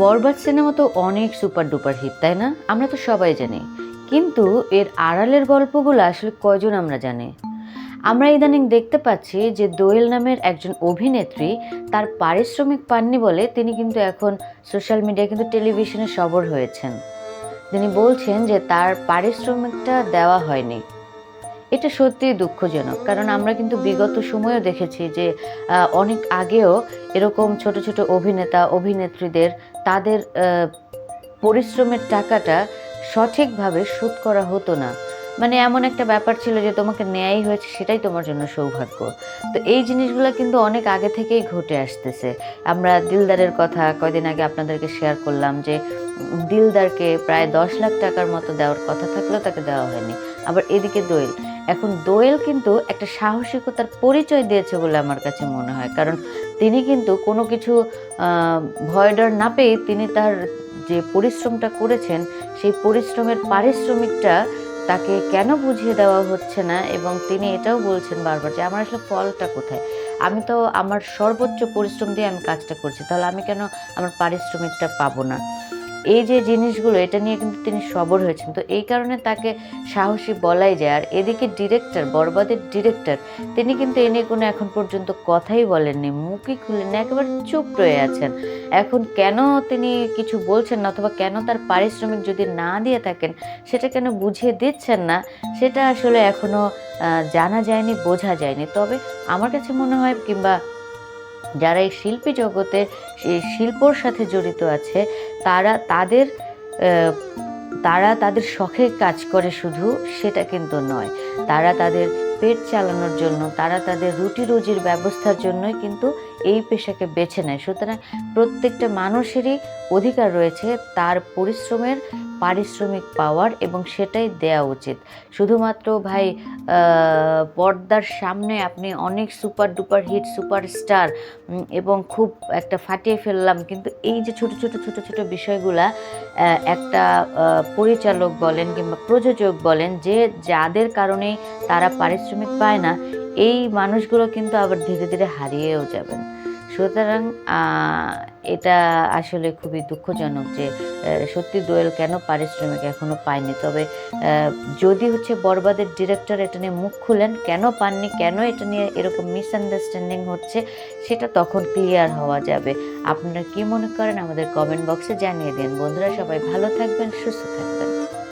বরবাদ cinema তো অনেক super duper hit, তাই না? আমরা তো সবাই জানি। কিন্তু এর আড়ালের গল্পগুলো আসলে কয়জন আমরা জানি? আমরা ইদানিং দেখতে পাচ্ছি যে দোয়েল নামের একজন অভিনেত্রী তার পারিশ্রমিক পাননি বলে তিনি কিন্তু এখন সোশ্যাল মিডিয়া কিন্তু টেলিভিশনে সবর হয়েছেন। তিনি বলছেন যে তার পারিশ্রমিকটা দেওয়া হয়নি। এটা সত্যিই দুঃখজনক, কারণ আমরা কিন্তু বিগত সময়েও দেখেছি যে অনেক আগেও এরকম ছোট ছোট অভিনেতা, অভিনেত্রীদের তাদের পরিশ্রমের টাকাটা সঠিকভাবে শোধ করা হতো না। মানে এমন একটা ব্যাপার ছিল যে তোমাকে ন্যায় হয়েছে, সেটাই তোমার জন্য সৌভাগ্য। তো এই জিনিসগুলো কিন্তু অনেক আগে থেকেই ঘটে আসতেছে। আমরা দিলদারের কথা কয়দিন আগে আপনাদেরকে শেয়ার করলাম যে, দিলদারকে প্রায় দশ লাখ টাকার মতো দেওয়ার কথা থাকলেও তাকে দেওয়া হয়নি। আবার এদিকে দোয়েল এখন দোয়েল কিন্তু একটা সাহসিকতার পরিচয় দিয়েছে বলে আমার কাছে মনে হয়। কারণ তিনি কিন্তু কোনো কিছু ভয় ডর না পেয়ে তিনি তার যে পরিশ্রমটা করেছেন, সেই পরিশ্রমের পারিশ্রমিকটা তাকে কেন বুঝিয়ে দেওয়া হচ্ছে না? এবং তিনি এটাও বলছেন বারবার যে, আমার আসলে ফলটা কোথায়? আমি তো আমার সর্বোচ্চ পরিশ্রম দিয়ে আমি কাজটা করছি, তাহলে আমি কেন আমার পারিশ্রমিকটা পাবো না? এই যে জিনিসগুলো এটা নিয়ে কিন্তু তিনি সবর হয়েছেন। তো এই কারণে তাকে সাহসী বলাই যায়। আর এদিকে ডিরেক্টর বরবাদের ডিরেক্টর তিনি কিন্তু এ নিয়ে কোনো এখন পর্যন্ত কথাই বলেননি। মুখই খুলেননি একেবারে চুপ রয়ে আছেন। এখন কেন তিনি কিছু বলছেন না অথবা কেন তার পারিশ্রমিক যদি না দিয়ে থাকেন সেটা কেন বুঝিয়ে দিচ্ছেন না সেটা আসলে এখনও আহ, জানা যায়নি বোঝা যায়নি। তবে আমার কাছে মনে হয় কিংবা যারা এই শিল্পী জগতে শিল্পর সাথে জড়িত আছে, তারা তাদের তারা তাদের শখে কাজ করে শুধু সেটা কিন্তু নয়। তারা তাদের পেট চালানোর জন্য, তারা তাদের রুটি রুজির ব্যবস্থার জন্যই কিন্তু এই পেশাকে বেছে নেয়। সুতরাং প্রত্যেকটা মানুষেরই অধিকার রয়েছে তার পরিশ্রমের পারিশ্রমিক পাওয়ার এবং সেটাই দেওয়া উচিত। শুধুমাত্র ভাই পর্দার সামনে আপনি অনেক সুপার ডুপার হিট সুপারস্টার এবং খুব একটা ফাটিয়ে ফেললাম, কিন্তু এই যে ছোট ছোট ছোট ছোট বিষয়গুলা একটা পরিচালক বলেন কিংবা প্রযোজক বলেন, যে যাদের কারণেই তারা পারিশ্রমিক পায় না, এই মানুষগুলো কিন্তু আবার ধীরে ধীরে হারিয়েও যাবেন। সুতরাং এটা আসলে খুবই দুঃখজনক যে সত্যি দোয়েল কেন পারিশ্রমিক এখনও পায়নি? তবে যদি হচ্ছে বরবাদের ডিরেক্টর এটা নিয়ে মুখ খুলেন, কেন পাননি, কেন এটা নিয়ে এরকম মিসআন্ডারস্ট্যান্ডিং হচ্ছে, সেটা তখন ক্লিয়ার হওয়া যাবে। আপনারা কি মনে করেন আমাদের কমেন্ট বক্সে জানিয়ে দিন। বন্ধুরা সবাই ভালো থাকবেন, সুস্থ থাকবেন।